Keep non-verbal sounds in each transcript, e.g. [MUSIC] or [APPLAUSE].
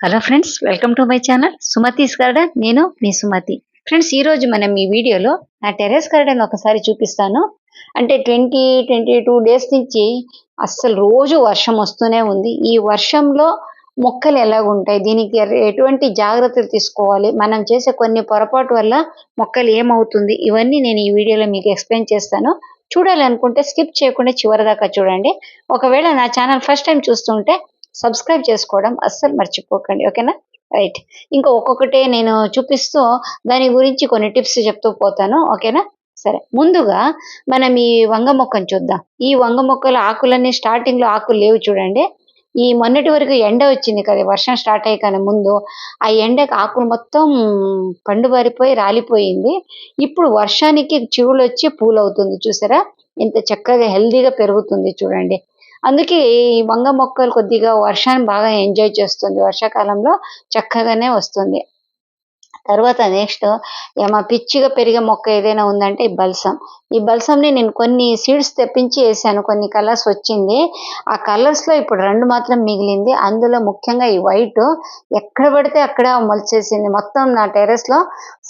Hello friends welcome to my channel Sumathi's garden నేను మీ Sumathi friends ఈరోజు మనం ఈ వీడియోలో నా టెర్రస్ గార్డెన్ ఒకసారి చూపిస్తాను. అంటే ట్వంటీ ట్వంటీ టూ డేస్ నుంచి అస్సలు రోజు వర్షం వస్తూనే ఉంది. ఈ వర్షంలో మొక్కలు ఎలాగుంటాయి? దీనికి ఎటువంటి జాగ్రత్తలు తీసుకోవాలి? మనం చేసే కొన్ని పొరపాటు వల్ల మొక్కలు ఏమవుతుంది? ఇవన్నీ నేను ఈ వీడియోలో మీకు ఎక్స్ప్లెయిన్ చేస్తాను. చూడాలనుకుంటే స్కిప్ చేయకుండా చివరిదాకా చూడండి. ఒకవేళ నా ఛానల్ ఫస్ట్ టైం చూస్తుంటే సబ్స్క్రైబ్ చేసుకోవడం అస్సలు మర్చిపోకండి ఓకేనా? రైట్. ఇంకా ఒక్కొక్కటే నేను చూపిస్తూ దాని గురించి కొన్ని టిప్స్ చెప్తూ పోతాను ఓకేనా? సరే. ముందుగా మనం ఈ వంగ మొక్కను చూద్దాం. ఈ వంగ మొక్కల ఆకులన్నీ స్టార్టింగ్లో ఆకులు లేవు చూడండి. ఈ మొన్నటి వరకు ఎండ వచ్చింది కదా వర్షం స్టార్ట్ అయ్యి కానీ ముందు. ఆ ఎండకి ఆకులు మొత్తం పండుబారిపోయి రాలిపోయింది. ఇప్పుడు వర్షానికి చివులు వచ్చి పూలు అవుతుంది చూసారా? ఇంత చక్కగా హెల్దీగా పెరుగుతుంది చూడండి. అందుకే ఈ వంగ మొక్కలు కొద్దిగా వర్షాన్ని బాగా ఎంజాయ్ చేస్తుంది. వర్షాకాలంలో చక్కగానే వస్తుంది. తర్వాత నెక్స్ట్ ఏమో పిచ్చిగా పెరిగే మొక్క ఏదైనా ఉందంటే ఈ బల్సం. ఈ బల్సంని నేను కొన్ని సీడ్స్ తెప్పించి వేసాను. కొన్ని కలర్స్ వచ్చింది. ఆ కలర్స్లో ఇప్పుడు రెండు మాత్రం మిగిలింది. అందులో ముఖ్యంగా ఈ వైట్ ఎక్కడ పడితే అక్కడ మొలిచేసింది. మొత్తం నా టెర్రస్లో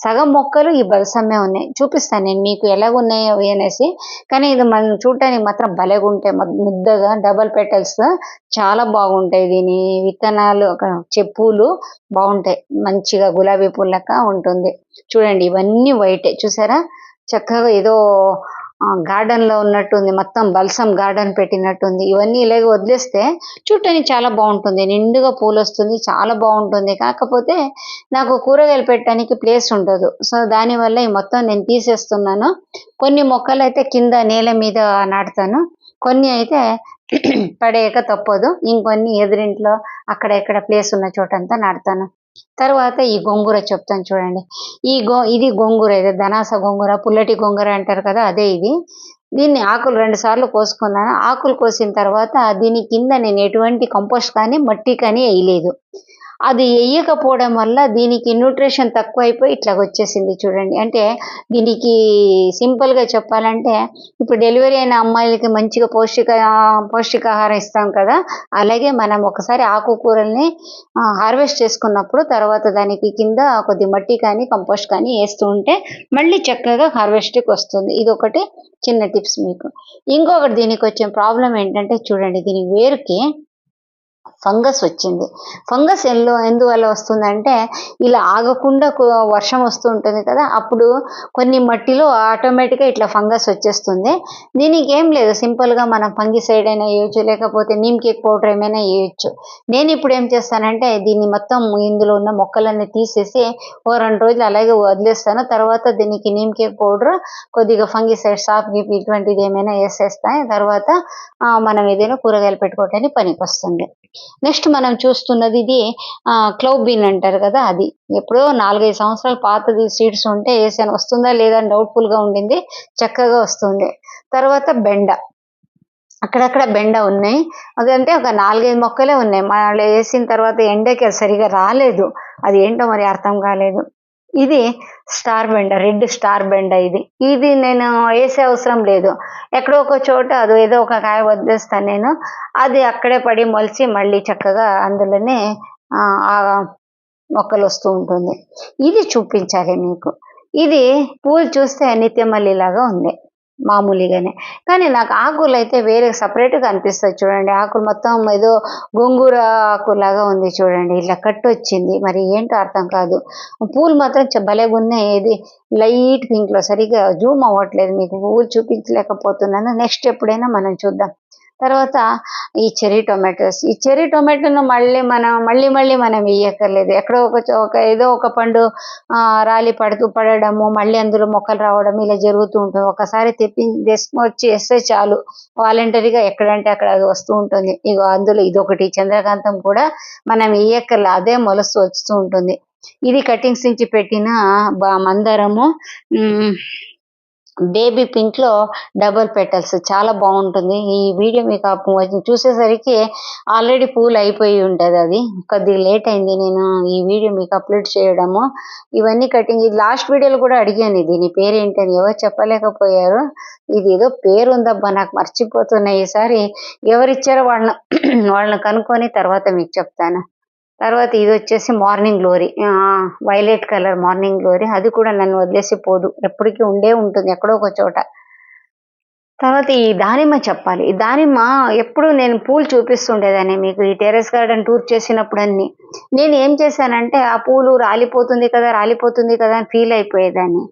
సగం మొక్కలు ఈ బలసమ్మే ఉన్నాయి. చూపిస్తాను నేను మీకు ఎలాగున్నాయో అవి అనేసి. కానీ ఇది మనం చూడటానికి మాత్రం భలేగా ఉంటాయి ముద్దగా డబల్ పెటల్స్ చాలా బాగుంటాయి దీని విత్తనాలు. ఒక చెప్పులు బాగుంటాయి. మంచిగా గులాబీ పూల లెక్క ఉంటుంది. చూడండి ఇవన్నీ వైటే చూసారా? చక్కగా ఏదో గార్డెన్లో ఉన్నట్టుంది మొత్తం బల్సం గార్డెన్ పెట్టినట్టుంది. ఇవన్నీ ఇలాగ వదిలేస్తే చుట్టని చాలా బాగుంటుంది. నిండుగా పూలు వస్తుంది చాలా బాగుంటుంది. కాకపోతే నాకు కూరగాయలు పెట్టడానికి ప్లేస్ ఉండదు. సో దానివల్ల ఈ మొత్తం నేను తీసేస్తున్నాను. కొన్ని మొక్కలు అయితే కింద నేల మీద నాటుతాను. కొన్ని అయితే పడేయక తప్పదు. ఇంకొన్ని ఎదురింట్లో అక్కడ ఎక్కడ ప్లేస్ ఉన్న చోటంతా నాటుతాను. తర్వాత ఈ గోంగూర చెప్తాను చూడండి. ఈ గో ఇది గోంగూర ఇది ధనాస గోంగూర పుల్లటి గోంగూర అంటారు కదా అదే ఇది. దీన్ని ఆకులు రెండు సార్లు కోసుకున్నాను. ఆకులు కోసిన తర్వాత దీని కింద నేను ఎటువంటి కంపోస్ట్ కానీ మట్టి కానీ వేయలేదు. అది వేయకపోవడం వల్ల దీనికి న్యూట్రిషన్ తక్కువైపోయి ఇట్లా వచ్చేసింది చూడండి. అంటే దీనికి సింపుల్గా చెప్పాలంటే ఇప్పుడు డెలివరీ అయిన అమ్మాయిలకి మంచిగా పౌష్టిక పౌష్టికాహారం ఇస్తాం కదా. అలాగే మనం ఒకసారి ఆకుకూరల్ని హార్వెస్ట్ చేసుకున్నప్పుడు తర్వాత దానికి కింద కొద్ది మట్టి కానీ కంపోస్ట్ కానీ వేస్తూ ఉంటే మళ్ళీ చక్కగా హార్వెస్ట్కి వస్తుంది. ఇది ఒకటి చిన్న టిప్స్ మీకు. ఇంకొకటి దీనికి వచ్చే ప్రాబ్లం ఏంటంటే చూడండి దీని వేరుకి ఫంగస్ వచ్చింది. ఫంగస్ ఎల్లో ఎందువల్ల వస్తుందంటే ఇలా ఆగకుండా వర్షం వస్తూ ఉంటుంది కదా అప్పుడు కొన్ని మట్టిలో ఆటోమేటిక్గా ఇట్లా ఫంగస్ వచ్చేస్తుంది. దీనికి ఏం లేదు సింపుల్గా మనం ఫంగిసైడ్ అయినా వేయచ్చు లేకపోతే నీమ్ కేక్ పౌడర్ ఏమైనా వేయచ్చు. నేను ఇప్పుడు ఏం చేస్తానంటే దీన్ని మొత్తం ఇందులో ఉన్న మొక్కలన్నీ తీసేసి ఓ రెండు రోజులు అలాగే వదిలేస్తాను. తర్వాత దీనికి నీమ్ కేక్ పౌడర్ కొద్దిగా ఫంగిసైడ్ సాఫ్ గిప్ ఇటువంటిది ఏమైనా వేసేస్తాను. తర్వాత మనం ఏదైనా కూరగాయలు పెట్టుకోవటానికి పనికి వస్తుంది నెక్స్ట్ మనం చూస్తున్నది ఇది క్లౌబ్ బీన్ అంటారు కదా అది. ఎప్పుడో నాలుగైదు సంవత్సరాలు పాతది సీడ్స్ ఉంటే వేసాను వస్తుందా లేదా అని డౌట్ఫుల్గా ఉండింది చక్కగా వస్తుంది. తర్వాత బెండ. అక్కడక్కడ బెండ ఉన్నాయి. అదంటే ఒక నాలుగైదు మొక్కలే ఉన్నాయి. మళ్ళీ వేసిన తర్వాత ఎండకి సరిగా రాలేదు. అది ఏంటో మరి అర్థం కాలేదు. ఇది స్టార్ బెండ రెడ్ స్టార్ బెండ ఇది. ఇది నేను వేసే అవసరం లేదు. ఎక్కడో ఒక చోట అది ఏదో ఒక కాయ వదిలేస్తాను నేను. అది అక్కడే పడి మొలిచి మళ్ళీ చక్కగా అందులోనే మొక్కలు వస్తూ ఉంటుంది. ఇది చూపించాలి మీకు. ఇది పూలు చూస్తే నిత్యమల్లిలాగా ఉంది. మామూలుగానే. కానీ నాకు ఆకులు అయితే వేరే సపరేట్గా అనిపిస్తుంది చూడండి. ఆకులు మొత్తం ఏదో గోంగూర ఆకులాగా ఉంది చూడండి. ఇలా కట్టు వచ్చింది. మరి ఏంటో అర్థం కాదు. పూలు మాత్రం భలేగా ఉన్నాయి. ఇది లైట్ పింక్లో సరిగా జూమ్ అవ్వట్లేదు. మీకు పూలు చూపించలేకపోతున్నాను. నెక్స్ట్ ఎప్పుడైనా మనం చూద్దాం. తర్వాత ఈ చెర్రీ టొమాటోస్. ఈ చెర్రీ టొమాటోను మళ్ళీ మనం మళ్ళీ మళ్ళీ మనం వేయక్కర్లేదు ఎక్కడో ఒక ఒక ఏదో ఒక పండు రాలి పడుతూ పడడము మళ్ళీ అందులో మొక్కలు రావడం ఇలా జరుగుతూ ఉంటుంది. ఒకసారి తెప్పి వచ్చి వేస్తే చాలు. వాలంటరీగా ఎక్కడంటే అక్కడ అది వస్తూ ఉంటుంది. ఇక అందులో ఇదొకటి చంద్రకాంతం కూడా మనం వేయక్కర్లే అదే మొలస్తూ వస్తూ ఉంటుంది. ఇది కటింగ్స్ నుంచి పెట్టిన మందారము. బేబీ పింక్లో డబుల్ పెటల్స్. చాలా బాగుంటుంది. ఈ వీడియో మీకు చూసేసరికి ఆల్రెడీ పూలు అయిపోయి ఉంటుంది అది. కొద్దిగా లేట్ అయింది నేను ఈ వీడియో మీకు అప్లోడ్ చేయడము. ఇవన్నీ కటింగ్. ఇది లాస్ట్ వీడియోలో కూడా అడిగాను దీని పేరు ఏంటని ఎవరు చెప్పలేకపోయారు. ఇది ఏదో పేరు ఉందబ్బా నాకు మర్చిపోతున్నాయి ఈసారి ఎవరిచ్చారో వాళ్ళని [CLEARS THROAT] వాళ్ళని కనుక్కొని తర్వాత మీకు చెప్తాను. తర్వాత ఇది వచ్చేసి morning glory. Violet colour morning glory. అది కూడా నన్ను వదిలేసి పోదు. ఎప్పటికీ ఉండే ఉంటుంది ఎక్కడో ఒక చోట. తర్వాత ఈ దానిమ్మ చెప్పాలి. ఈ దానిమ్మ ఎప్పుడు నేను పూలు చూపిస్తుండేదాన్ని మీకు ఈ టెరెస్ గార్డెన్ టూర్ చేసినప్పుడు అన్ని నేను ఏం చేశానంటే ఆ పూలు రాలిపోతుంది కదా రాలిపోతుంది కదా అని ఫీల్ అయిపోయేదాన్ని.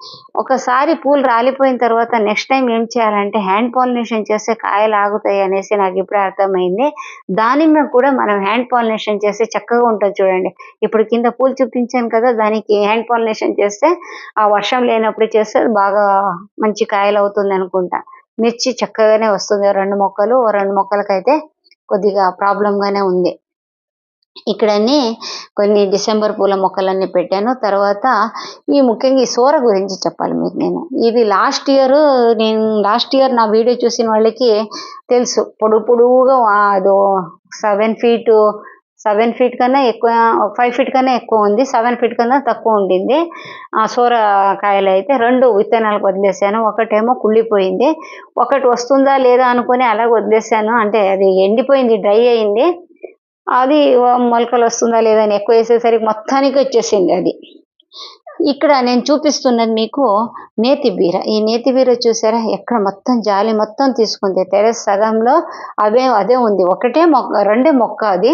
ఒకసారి పూలు రాలిపోయిన తర్వాత నెక్స్ట్ టైం ఏం చేయాలంటే హ్యాండ్ పాలినేషన్ చేస్తే కాయలు ఆగుతాయి అనేసి నాకు ఇప్పుడే అర్థమైంది. దానిమ్మ కూడా మనం హ్యాండ్ పాలినేషన్ చేస్తే చక్కగా ఉంటుంది చూడండి. ఇప్పుడు కింద పూలు చూపించాను కదా దానికి హ్యాండ్ పాలినేషన్ చేస్తే ఆ వర్షం లేనప్పుడు చేస్తే బాగా మంచి కాయలు అవుతుంది అనుకుంటా. మిర్చి చక్కగానే వస్తుంది. రెండు మొక్కలు రెండు మొక్కలకైతే కొద్దిగా ప్రాబ్లంగానే ఉంది. ఇక్కడన్నీ కొన్ని డిసెంబర్ పూల మొక్కలన్నీ పెట్టాను. తర్వాత ఈ ముఖ్యంగా ఈ సోర గురించి చెప్పాలి మీకు నేను. ఇది లాస్ట్ ఇయర్ నేను లాస్ట్ ఇయర్ నా వీడియో చూసిన వాళ్ళకి తెలుసు. పొడుగు పొడుగుగా అదో సెవెన్ ఫీట్ సెవెన్ ఫీట్ కన్నా ఎక్కువ ఫైవ్ ఫీట్ కన్నా ఎక్కువ ఉంది. సెవెన్ ఫీట్ కన్నా తక్కువ ఉండింది. ఆ సోరకాయలు అయితే రెండు విత్తనాలకు వదిలేసాను. ఒకటేమో కుళ్ళిపోయింది. ఒకటి వస్తుందా లేదా అనుకుని అలాగ వదిలేసాను. అంటే అది ఎండిపోయింది డ్రై అయింది. అది మొలకలు వస్తుందా లేదా అని ఎక్కువ వేసేసరికి మొత్తానికి వచ్చేసింది అది. ఇక్కడ నేను చూపిస్తున్నది మీకు నేతి బీర. ఈ నేతి బీర చూసారా? ఎక్కడ మొత్తం జాలి మొత్తం తీసుకుంది. టెరెస్ సగంలో అవే అదే ఉంది. ఒకటే మొక్క రెండే మొక్క అది.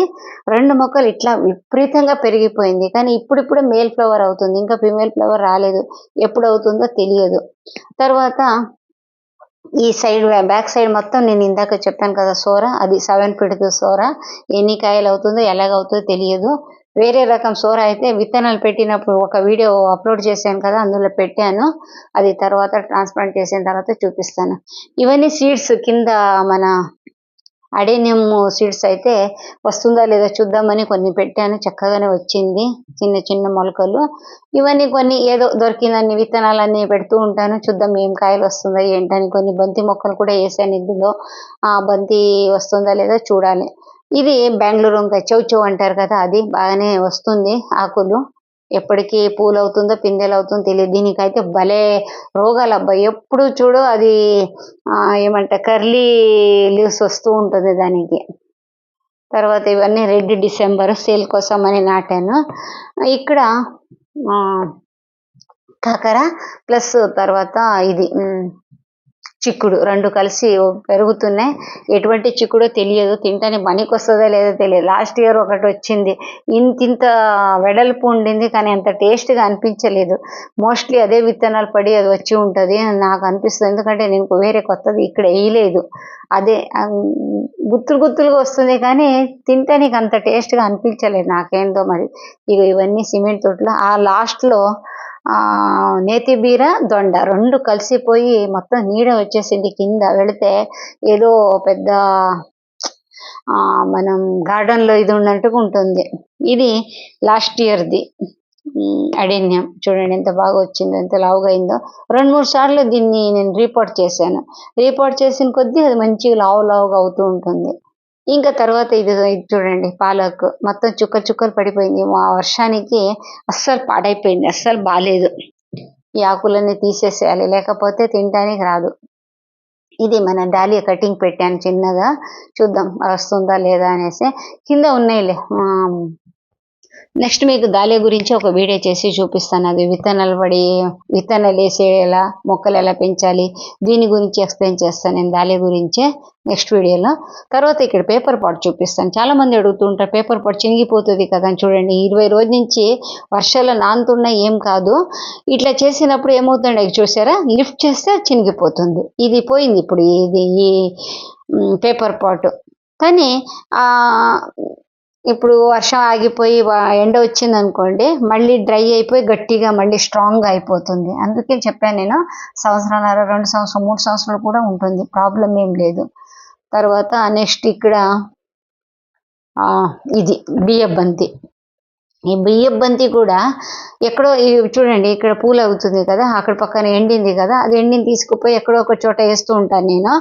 రెండు మొక్కలు ఇట్లా విపరీతంగా పెరిగిపోయింది. కానీ ఇప్పుడిప్పుడు మేల్ ఫ్లవర్ అవుతుంది. ఇంకా ఫీమేల్ ఫ్లవర్ రాలేదు. ఎప్పుడు అవుతుందో తెలియదు. తర్వాత ఈ సైడ్ బ్యాక్ సైడ్ మొత్తం నేను ఇందాక చెప్పాను కదా సోర. అది సెవెన్ ఫీట్ సోర. ఎన్ని కాయలు అవుతుందో ఎలాగవుతుందో తెలియదు. వేరే రకం సోర అయితే విత్తనాలు పెట్టినప్పుడు ఒక వీడియో అప్లోడ్ చేశాను కదా అందులో పెట్టాను. అది తర్వాత ట్రాన్స్ప్లాంట్ చేసిన తర్వాత చూపిస్తాను. ఇవన్నీ సీడ్స్ కింద మన అడేనియం సీడ్స్ అయితే వస్తుందా లేదా చూద్దామని కొన్ని పెట్టాను. చక్కగానే వచ్చింది. చిన్న చిన్న మొలకలు. ఇవన్నీ కొన్ని ఏదో దొరికినన్ని విత్తనాలన్నీ పెడుతూ ఉంటాను. చూద్దాం ఏం కాయలు వస్తుందా ఏంటని. కొన్ని బంతి మొక్కలు కూడా వేసాను ఇందులో. ఆ బంతి వస్తుందా లేదా చూడాలి. ఇది బెంగళూరు వంకాయ చౌ చౌ అంటారు కదా అది బాగానే వస్తుంది ఆకులు. ఎప్పటికీ పూలు అవుతుందో పిందెలు అవుతుందో తెలియదు. దీనికైతే భలే రోగాలు అబ్బాయి ఎప్పుడు చూడు అది ఏమంట ఏమంటారు కర్లీ లీవ్స్ వస్తూ ఉంటుంది దానికి. తర్వాత ఇవన్నీ రెడ్ డిసెంబర్ సేల్ కోసం అని నాటాను. ఇక్కడ కాకర ప్లస్ తర్వాత ఇది చిక్కుడు రెండు కలిసి పెరుగుతున్నాయి. ఎటువంటి చిక్కుడో తెలియదు. తింటానికి పనికి వస్తుందో లేదో తెలియదు. లాస్ట్ ఇయర్ ఒకటి వచ్చింది. ఇంత ఇంత వెడల్పు ఉండింది కానీ అంత టేస్ట్గా అనిపించలేదు. మోస్ట్లీ అదే విత్తనాలు పడి అది వచ్చి ఉంటుంది నాకు అనిపిస్తుంది. ఎందుకంటే నేను వేరే కొత్తది ఇక్కడ వేయలేదు. అదే గుత్తులు గుత్తులుగా వస్తుంది కానీ తింటానికి అంత టేస్ట్గా అనిపించలేదు నాకేందో మరి. ఇక ఇవన్నీ సిమెంట్ తోటలో. ఆ లాస్ట్లో నేతి బీర దొండ రెండు కలిసిపోయి మొత్తం నీడ వచ్చేసింది కింద. వెళితే ఏదో పెద్ద ఆ మనం గార్డెన్లో ఇది ఉన్నట్టుగా ఉంటుంది. ఇది లాస్ట్ ఇయర్ది అడేన్యం. చూడండి ఎంత బాగా వచ్చిందో ఎంత లావుగా అయిందో. రెండు మూడు సార్లు దీన్ని నేను రిపోర్ట్ చేశాను. రిపోర్ట్ చేసిన కొద్దీ అది మంచిగా లావు లావుగా అవుతూ ఉంటుంది. ఇంకా తర్వాత ఇది ఇది చూడండి పాలక్. మొత్తం చుక్కలు చుక్కలు పడిపోయింది. మా వర్షానికి అస్సలు పాడైపోయింది అస్సలు బాగాలేదు ఈ ఆకులన్నీ తీసేసేయాలి లేకపోతే తినడానికి రాదు. ఇది మన డాలియా కటింగ్ పెట్టాను చిన్నగా. చూద్దాం వస్తుందా లేదా అనేసి. కింద ఉన్నాయిలే. నెక్స్ట్ మీకు దాలియా గురించి ఒక వీడియో చేసి చూపిస్తాను. అది విత్తనాలు పడి విత్తనాలు వేసేలా మొక్కలు ఎలా పెంచాలి దీని గురించి ఎక్స్ప్లెయిన్ చేస్తాను నేను దాలియా గురించే నెక్స్ట్ వీడియోలో. తర్వాత ఇక్కడ పేపర్ పాట్ చూపిస్తాను. చాలా మంది అడుగుతుంటారు పేపర్ పాట్ చినిగిపోతుంది కదా అని చూడండి. ఇరవై రోజు నుంచి వర్షాలు నానుతున్నా ఏం కాదు. ఇట్లా చేసినప్పుడు ఏమవుతుంది చూసారా? లిఫ్ట్ చేస్తే చినిగిపోతుంది. ఇది పోయింది ఇప్పుడు ఇది ఈ పేపర్ పాట్. కానీ ఇప్పుడు వర్షం ఆగిపోయి ఎండ వచ్చింది అనుకోండి మళ్ళీ డ్రై అయిపోయి గట్టిగా మళ్ళీ స్ట్రాంగ్ అయిపోతుంది. అందుకే చెప్పాను నేను సంవత్సరంన్నర రెండు సంవత్సరం మూడు సంవత్సరాలు కూడా ఉంటుంది. ప్రాబ్లం ఏం లేదు. తర్వాత నెక్స్ట్ ఇక్కడ ఇది బియ్య బంతి. ఈ బియ్య బంతి కూడా ఎక్కడో చూడండి ఇక్కడ పూలు అవుతుంది కదా అక్కడ పక్కన ఎండింది కదా అది ఎండిని తీసుకుపోయి ఎక్కడో ఒక చోట వేస్తూ ఉంటాను నేను.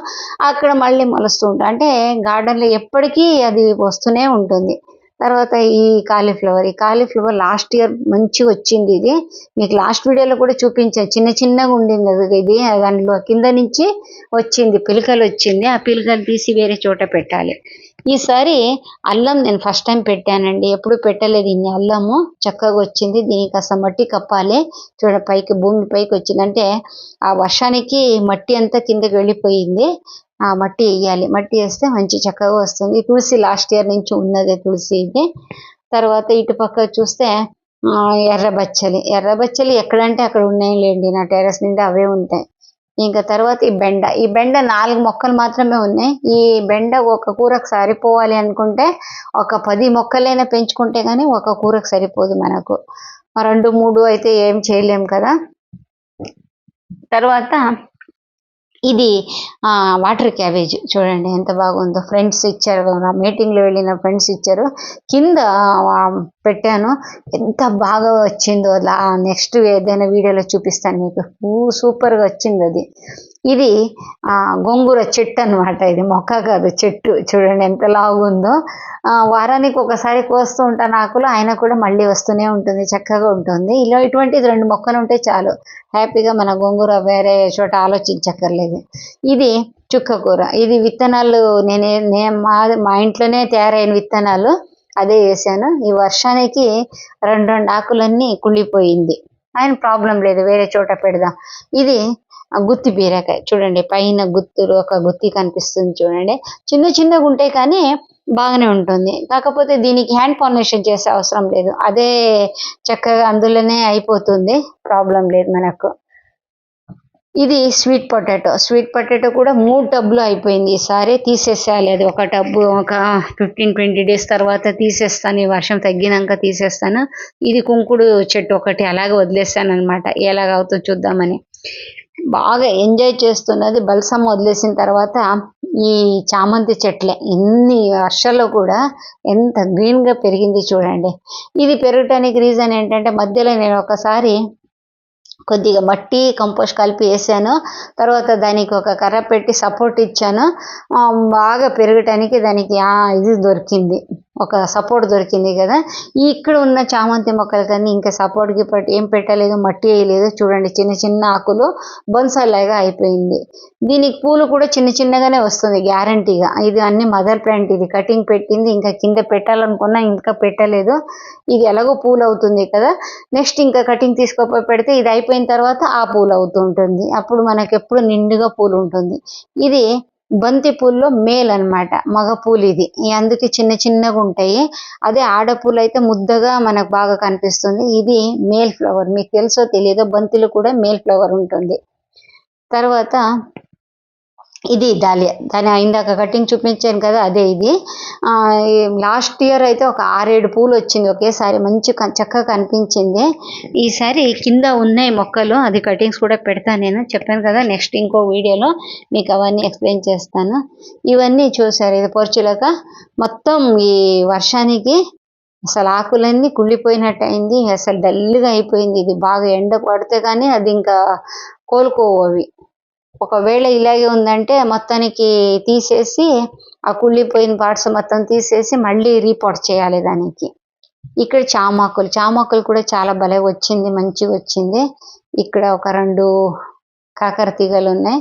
అక్కడ మళ్ళీ మొలుస్తూ ఉంటాను అంటే గార్డెన్లో ఎప్పటికీ అది వస్తూనే ఉంటుంది. తర్వాత ఈ కాలీఫ్లవర్ ఈ కాలీఫ్లవర్ లాస్ట్ ఇయర్ మంచిగా వచ్చింది ఇది. మీకు లాస్ట్ వీడియోలో కూడా చూపించాను చిన్న చిన్నగా ఉండింది అది. ఇది దానిలో కింద నుంచి వచ్చింది. పిలకలు వచ్చింది. ఆ పిలకలు తీసి వేరే చోట పెట్టాలి. ఈసారి అల్లం నేను ఫస్ట్ టైం పెట్టానండి. ఎప్పుడు పెట్టలేదు ఇన్ని అల్లము. చక్కగా వచ్చింది. దీనికి కాస్త మట్టి కప్పాలి. చూడ పైకి భూమి పైకి వచ్చిందంటే ఆ వర్షానికి మట్టి అంతా కిందకి వెళ్ళిపోయింది. మట్టి వేయాలి. మట్టి వేస్తే మంచి చక్కగా వస్తుంది. ఈ తులసి లాస్ట్ ఇయర్ నుంచి ఉన్నది తులసి ఇది. తర్వాత ఇటు పక్క చూస్తే ఎర్రబచ్చలి ఎర్ర బచ్చలి. ఎర్ర బచ్చలి ఎక్కడంటే అక్కడ ఉన్నాయి లేండి. నా టెర్రస్ నిండా అవే ఉంటాయి. ఇంకా తర్వాత ఈ బెండ. ఈ బెండ నాలుగు మొక్కలు మాత్రమే ఉన్నాయి. ఈ బెండ ఒక కూరకు సరిపోవాలి అనుకుంటే ఒక పది మొక్కలైనా పెంచుకుంటే కానీ ఒక కూరకు సరిపోదు మనకు. రెండు మూడు అయితే ఏం చేయలేం కదా. తర్వాత ఇది వాటర్ క్యాబేజ్ చూడండి ఎంత బాగుందో. ఫ్రెండ్స్ ఇచ్చారు మీటింగ్లో వెళ్ళిన ఫ్రెండ్స్ ఇచ్చారు. కింద పెట్టాను. ఎంత బాగా వచ్చిందో నెక్స్ట్ ఏదైనా వీడియోలో చూపిస్తాను మీకు. సూపర్గా వచ్చింది అది. ఇది గోంగూర చెట్టు అన్నమాట ఇది. మొక్క కాదు చెట్టు. చూడండి ఎంత లాగుందో వారానికి ఒకసారి కోస్తూ ఉంటాను ఆకులు ఆయన కూడా మళ్ళీ వస్తూనే ఉంటుంది చక్కగా ఉంటుంది. ఇలా ఇటువంటిది రెండు మొక్కలు ఉంటే చాలు. హ్యాపీగా మన గోంగూర వేరే చోట ఆలోచించక్కర్లేదు. ఇది చుక్క కూర. ఇది విత్తనాలు నేనే నే మా మా ఇంట్లోనే తయారైన విత్తనాలు. అదే వేసాను ఈ వర్షానికి రెండు రెండు ఆకులన్నీ కుళ్ళిపోయింది. ఆయన ప్రాబ్లం లేదు వేరే చోట పెడదాం. ఇది గుత్తి బీరకాయ. చూడండి పైన గుత్తులు ఒక గుత్తి కనిపిస్తుంది చూడండి. చిన్న చిన్నగా ఉంటాయి కానీ బాగానే ఉంటుంది. కాకపోతే దీనికి హ్యాండ్ పాలినేషన్ చేసే అవసరం లేదు. అదే చక్కగా అందులోనే అయిపోతుంది. ప్రాబ్లం లేదు మనకు. ఇది స్వీట్ పొటాటో స్వీట్ పొటాటో కూడా మూడు టబ్బులు అయిపోయింది. ఈసారి తీసేసేయాలి. అది ఒక టబ్బు ఒక ఫిఫ్టీన్ ట్వంటీ డేస్ తర్వాత తీసేస్తాను. ఈ వర్షం తగ్గినాక తీసేస్తాను. ఇది కుంకుడు చెట్టు ఒకటి అలాగే వదిలేస్తాను అనమాట ఎలాగ అవుతుందో చూద్దామని. బాగా ఎంజాయ్ చేస్తున్నది బల్సమ్ వదిలేసిన తర్వాత ఈ చామంతి చెట్లే. ఎన్ని వర్షాల్లో కూడా ఎంత గ్రీన్గా పెరిగింది చూడండి. ఇది పెరగటానికి రీజన్ ఏంటంటే మధ్యలో నేను ఒకసారి కొద్దిగా మట్టి కంపోస్ట్ కలిపి వేసాను. తర్వాత దానికి ఒక కర్ర పెట్టి సపోర్ట్ ఇచ్చాను. బాగా పెరగటానికి దానికి ఆ, ఇది దొరికింది. ఒక సపోర్ట్ దొరికింది కదా. ఈ ఇక్కడ ఉన్న చామంతి మొక్కలు కానీ ఇంకా సపోర్ట్ ఏం పెట్టలేదు మట్టి వేయలేదు. చూడండి చిన్న చిన్న ఆకులు బొన్సాలాగా అయిపోయింది. దీనికి పూలు కూడా చిన్న చిన్నగానే వస్తుంది గ్యారంటీగా. ఇది అన్ని మదర్ ప్లాంట్ ఇది కటింగ్ పెట్టింది ఇంకా కింద పెట్టాలనుకున్నా ఇంకా పెట్టలేదు. ఇది ఎలాగో పూలు అవుతుంది కదా. నెక్స్ట్ ఇంకా కటింగ్ తీసుకోపోయి పెడితే ఇది అయిపోయిన తర్వాత ఆ పూలు అవుతూ ఉంటుంది. అప్పుడు మనకి ఎప్పుడు నిండుగా పూలు ఉంటుంది. ఇది బంతి పూల్లో మేల్ అన్నమాట మగ పూలు ఇది అందుకే చిన్న చిన్నగా ఉంటాయి. అదే ఆడపూలు అయితే ముద్దగా మనకు బాగా కనిపిస్తుంది. ఇది మేల్ ఫ్లవర్. మీకు తెలుసో తెలియదో బంతిలో కూడా మేల్ ఫ్లవర్ ఉంటుంది. తర్వాత ఇది డాలియా దాని ఇందాక కటింగ్ చూపించాను కదా అదే ఇది. లాస్ట్ ఇయర్ అయితే ఒక ఆరేడు పూలు వచ్చింది ఒకేసారి మంచి చక్కగా కనిపించింది. ఈసారి కింద ఉన్నాయి మొక్కలు అది కటింగ్స్ కూడా పెడతాను నేను. చెప్పాను కదా నెక్స్ట్ ఇంకో వీడియోలో మీకు అవన్నీ ఎక్స్ప్లెయిన్ చేస్తాను. ఇవన్నీ చూసారు ఇది పొరచులక. మొత్తం ఈ వర్షానికి అసలు ఆకులన్నీ కుళ్ళిపోయినట్టు అయింది అసలు డల్గా అయిపోయింది. ఇది బాగా ఎండ పడితే కానీ అది ఇంకా కోలుకోవు అవి. ఒకవేళ ఇలాగే ఉందంటే మొత్తానికి తీసేసి ఆ కుళ్ళిపోయిన పార్ట్స్ మొత్తం తీసేసి మళ్ళీ రీపోర్ట్ చేయాలి దానికి. ఇక్కడ చామాకులు చామాకులు కూడా చాలా భలే వచ్చింది మంచిగా వచ్చింది. ఇక్కడ ఒక రెండు కాకర తీగలు ఉన్నాయి.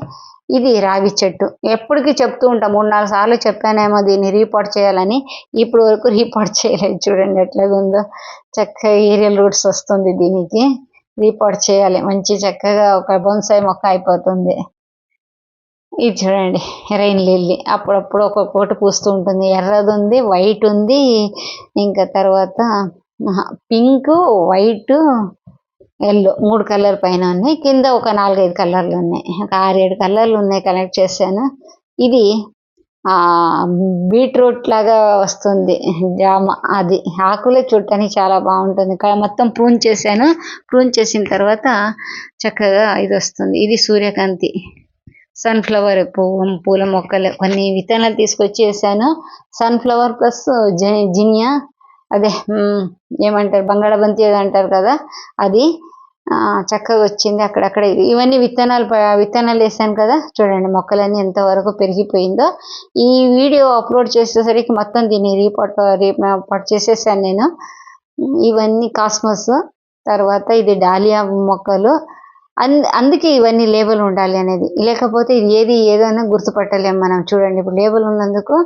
ఇది రావి చెట్టు. ఎప్పటికీ చెప్తూ ఉంటాం మూడు నాలుగు సార్లు చెప్పానేమో దీన్ని రీపోర్ట్ చేయాలని. ఇప్పుడు వరకు రీపోర్ట్ చేయలేదు చూడండి ఎట్లాగా ఉందో చక్కగా ఏరియల్ రూట్స్ వస్తుంది దీనికి. రీపోర్ట్ చేయాలి. మంచి చక్కగా ఒక బొన్సాయి మొక్క అయిపోతుంది. ఇది చూడండి రైన్ లిల్లీ. అప్పుడప్పుడు ఒక్కొక్కటి పూస్తూ ఉంటుంది. ఎర్రది ఉంది వైట్ ఉంది. ఇంకా తర్వాత పింక్ వైట్ ఎల్లో మూడు కలర్ పైన ఉన్నాయి. కింద ఒక నాలుగైదు కలర్లు ఉన్నాయి. ఒక ఆరేడు కలర్లు ఉన్నాయి కనెక్ట్ చేశాను. ఇది బీట్రూట్ లాగా వస్తుంది. జామ అది. ఆకులే చూడటానికి చాలా బాగుంటుంది. మొత్తం ప్రూన్ చేశాను. ప్రూన్ చేసిన తర్వాత చక్కగా ఇది వస్తుంది. ఇది సూర్యకాంతి. సన్ఫ్లవర్ పువ్వు పూల మొక్కలు కొన్ని విత్తనాలు తీసుకొచ్చి వేసాను. సన్ఫ్లవర్ ప్లస్ జినియా అదే ఏమంటారు బంగాళబంతి ఏదో అంటారు కదా అది చక్కగా వచ్చింది అక్కడక్కడ. ఇవన్నీ విత్తనాలు విత్తనాలు వేసాను కదా చూడండి మొక్కలన్నీ ఎంతవరకు పెరిగిపోయిందో. ఈ వీడియో అప్లోడ్ చేసేసరికి మొత్తం దీన్ని రీపోర్ట్ రీపోర్ట్ చేసేసాను నేను. ఇవన్నీ కాస్మోస్ తర్వాత ఇది డాలియా మొక్కలు. అందుకే ఇవన్నీ లేబుల్ ఉండాలి అనేది. లేకపోతే ఇది ఏది ఏదైనా గుర్తుపట్టలేము మనం. చూడండి ఇప్పుడు లేబుల్ ఉన్నందుకు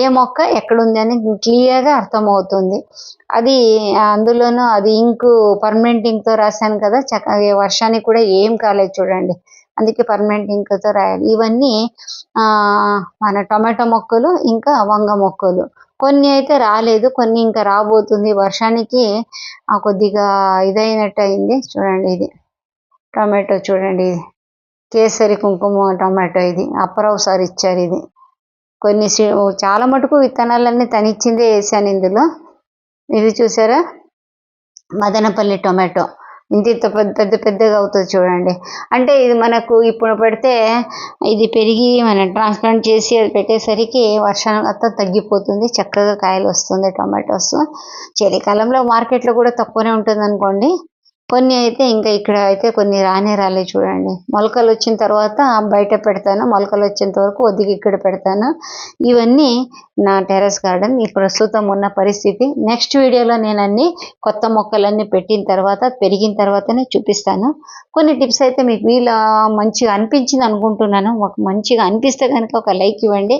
ఏ మొక్క ఎక్కడుంది అని క్లియర్గా అర్థమవుతుంది. అది అందులోనూ అది ఇంకు పర్మనెంట్ ఇంక్తో రాశాను కదా చక్కగా వర్షానికి కూడా ఏం కాలేదు చూడండి. అందుకే పర్మనెంట్ ఇంక్తో రాయాలి. ఇవన్నీ మన టమాటో మొక్కలు ఇంకా వంగ మొక్కలు. కొన్ని అయితే రాలేదు కొన్ని ఇంకా రాబోతుంది. వర్షానికి ఆ, కొద్దిగా ఇదైనట్టు అయింది చూడండి ఇది. టమాటో చూడండి. ఇది కేసరి కుంకుమ టమాటో ఇది. అప్పరావు సార్ ఇచ్చారు ఇది. కొన్ని చాలా మటుకు విత్తనాలన్నీ తనిచ్చిందే వేసాను ఇందులో. ఇది చూసారా? మదనపల్లి టొమాటో. ఇంత ఇంత పెద్ద పెద్ద పెద్దగా అవుతుంది చూడండి. అంటే ఇది మనకు ఇప్పుడు పెడితే ఇది పెరిగి మనం ట్రాన్స్ప్లాంట్ చేసి అది పెట్టేసరికి వర్షం అంతా తగ్గిపోతుంది. చక్కగా కాయలు వస్తుంది టొమాటోస్. చలికాలంలో మార్కెట్లో కూడా తక్కువనే ఉంటుంది అనుకోండి కొన్ని అయితే ఇంకా ఇక్కడ అయితే కొన్ని రానే రాలే చూడండి. మొలకలు వచ్చిన తర్వాత బయట పెడతాను. మొలకలు వచ్చేంత వరకు ఒదిగి ఇక్కడ పెడతాను. ఇవన్నీ నా టెర్రస్ గార్డెన్. ఈ ప్రస్తుతం ఉన్న పరిస్థితి. నెక్స్ట్ వీడియోలో నేను అన్ని కొత్త మొక్కలన్నీ పెట్టిన తర్వాత పెరిగిన తర్వాతనే చూపిస్తాను. కొన్ని టిప్స్ అయితే మీకు వీళ్ళ మంచిగా అనిపించింది అనుకుంటున్నాను. ఒక మంచిగా అనిపిస్తే కనుక ఒక లైక్ ఇవ్వండి.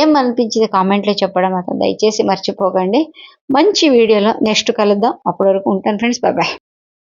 ఏం అనిపించింది కామెంట్లో చెప్పడం మాత్రం దయచేసి మర్చిపోకండి. మంచి వీడియోలో నెక్స్ట్ కలుద్దాం. అప్పటి వరకు ఉంటాను ఫ్రెండ్స్. బాయ్.